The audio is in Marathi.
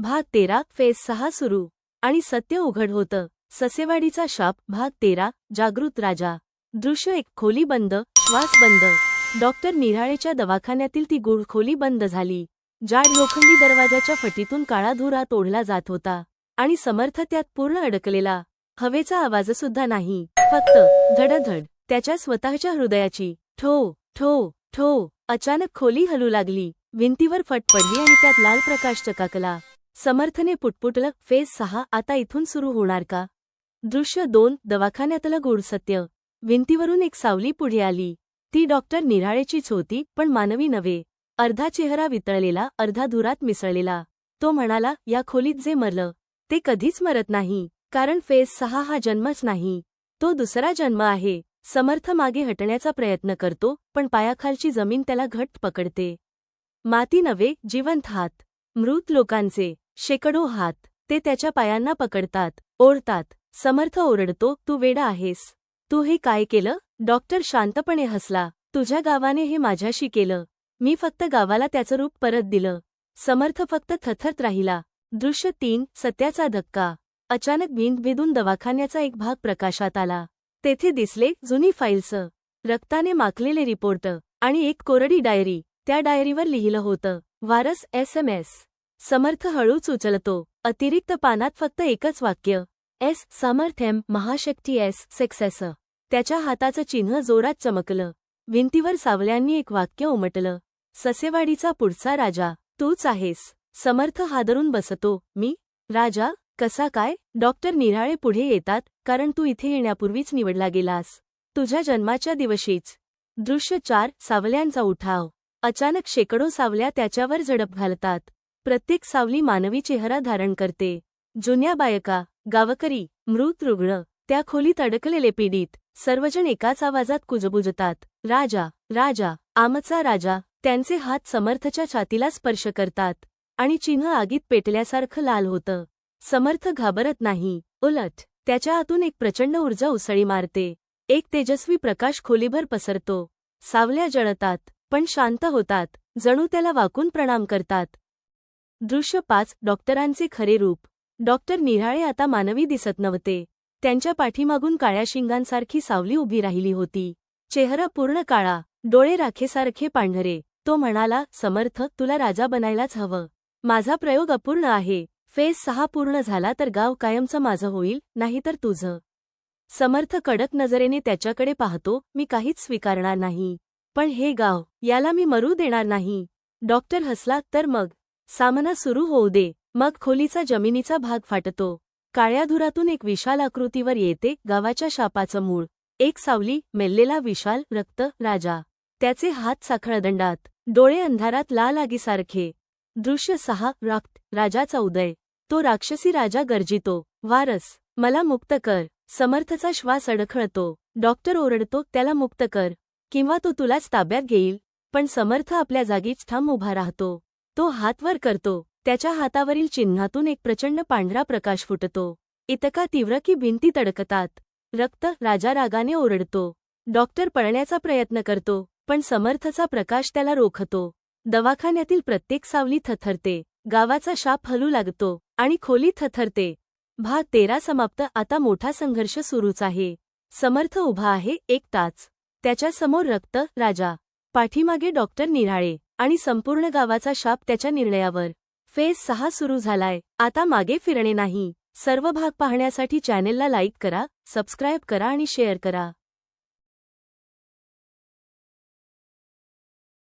भाग तेरा फेज सहा सुरू. आणि सत्य उघड होतं. ससेवाडीचा शाप भाग तेरा जागृत राजा. दृश्य एक खोली बंद श्वास बंद. डॉक्टर निराळेच्या दवाखान्यातील ती गुढ खोली बंद झाली. जाड लोखंडी दरवाजाच्या फटीतून काळा धुरा तोडला जात होता. आणि समर्थ त्यात पूर्ण अडकलेला. हवेचा आवाजसुद्धा नाही. फक्त धडधड त्याच्या स्वतःच्या हृदयाची ठो ठो ठो अचानक खोली हलू लागली. भिंतीवर फट पडली आणि त्यात लाल प्रकाश चकाकला. समर्थने पुटपुटलं फेज सहा आता इथून सुरू होणार का? दृश्य दोन दवाखान्यातलं गूढ सत्य भिंतीवरून एक सावली पुढे आली. ती डॉक्टर निराळेचीच होती पण मानवी नव्हे. अर्धा चेहरा वितळलेला अर्धा धुरात मिसळलेला. तो म्हणाला या खोलीत जे मरलं ते कधीच मरत नाही कारण फेज सहा हा जन्मच नाही. तो दुसरा जन्म आहे. समर्थ मागे हटण्याचा प्रयत्न करतो पण पायाखालची जमीन त्याला घट्ट पकडते. माती नव्हे जिवंत हात. मृत लोकांचे शेकडो हात. ते त्याच्या पायांना पकडतात ओढतात. समर्थ ओरडतो तू वेडा आहेस. तू हे काय केलं डॉक्टर शांतपणे हसला. तुझ्या गावाने हे माझ्याशी केलं. मी फक्त गावाला त्याचं रूप परत दिलं समर्थ फक्त थथरत राहिला. दृश्य तीन सत्याचा धक्का. अचानक भिंत दवाखान्याचा एक भाग प्रकाशात आला. तेथे दिसले जुनी फाईल्स. रक्ताने माखलेले रिपोर्ट आणि एक कोरडी डायरी. त्या डायरीवर लिहिलं होतं. वारस एस एम एस. समर्थ हळूच उचलतो. अतिरिक्त पानात फक्त एकच वाक्य. एस. समर्थ एम महाशक्ती एस. सेक्सेस. त्याच्या हाताचं चिन्ह जोरात चमकलं. भिंतीवर सावल्यांनी एक वाक्य उमटलं. ससेवाडीचा पुढचा राजा तूच आहेस. समर्थ हादरून बसतो. मी? राजा कसा काय? डॉक्टर निराळे पुढे येतात कारण तू इथे येण्यापूर्वीच निवडला गेलास. तुझ्या जन्माच्या दिवशीच. दृश्य चार सावल्यांचा उठाव. अचानक शेकडो सावल्या त्याच्यावर झडप घालतात. प्रत्येक सावली मानवी चेहरा धारण करते. जुन्या बायका गावकरी मृत रुग्ण त्या खोलीत अडकलेले पीडित सर्वजण एकाच आवाजात कुजबुजतात. राजा राजा आमचा राजा त्यांचे हात समर्थच्या छातीला स्पर्श करतात. आणि चिन्ह आगीत पेटल्यासारखं लाल होतं. समर्थ घाबरत नाही. उलट त्याच्या आतून एक प्रचंड ऊर्जा उसळी मारते. एक तेजस्वी प्रकाश खोलीभर पसरतो. सावल्या जळतात पण शांत होतात. जणू त्याला वाकून प्रणाम करतात. दृश्य पाच डॉक्टरांचे खरे रूप. डॉक्टर निराळे आता मानवी दिसत नव्हते. त्यांच्या पाठीमागून काळ्या शिंगांसारखी सावली उभी राहिली होती. चेहरा पूर्ण काळा डोळे राखेसारखे पांढरे. तो म्हणाला समर्थ तुला राजा बनायलाच हवं. माझा प्रयोग अपूर्ण आहे. फेज सहा पूर्ण झाला तर गाव कायमचं माझं होईल नाहीतर तुझं. समर्थ कडक नजरेने त्याच्याकडे पाहतो मी काहीच स्वीकारणार नाही. पण हे गाव याला मी मरू देणार नाही. डॉक्टर हसला तर मग? सामना सुरू होऊ दे. मग खोलीचा जमिनीचा भाग फाटतो. काळ्या धुरातून एक विशाल आकृतीवर येते गावाच्या शापाचं मूळ. एक सावली मेल्लेला विशाल रक्त राजा. त्याचे हात साखळदंडात. डोळे अंधारात लाल आगीसारखे. दृश्य सहा रक्त राजाचा उदय. तो राक्षसी राजा गर्जितो. वारस मला मुक्त कर. समर्थचा श्वास अडखळतो. डॉक्टर ओरडतो त्याला मुक्त कर. किंवा तो तुलाच ताब्यात घेईल. पण समर्थ आपल्या जागीच ठाम उभा राहतो. तो हातवर करतो. त्याच्या हातावरील चिन्हातून एक प्रचंड पांढरा प्रकाश फुटतो. इतका तीव्र की भिंती तडकतात. रक्त राजा रागाने ओरडतो. डॉक्टर पळण्याचा प्रयत्न करतो पण समर्थचा प्रकाश त्याला रोखतो. दवाखान्यातील प्रत्येक सावली थथरते गावाचा शाप हलू लागतो आणि खोली थथरते भाग तेरा समाप्त आता मोठा संघर्ष सुरूच आहे. समर्थ उभा आहे एक तास. त्याच्यासमोर रक्त राजा. पाठीमागे डॉक्टर निराळे. आणि संपूर्ण गावाचा शाप त्याच्या निर्णयावर. फेज सहा सुरू झालाय. आता मागे फिरणे नाही. सर्व भाग पाहण्यासाठी चॅनेलला लाईक करा सबस्क्राईब करा आणि शेअर करा.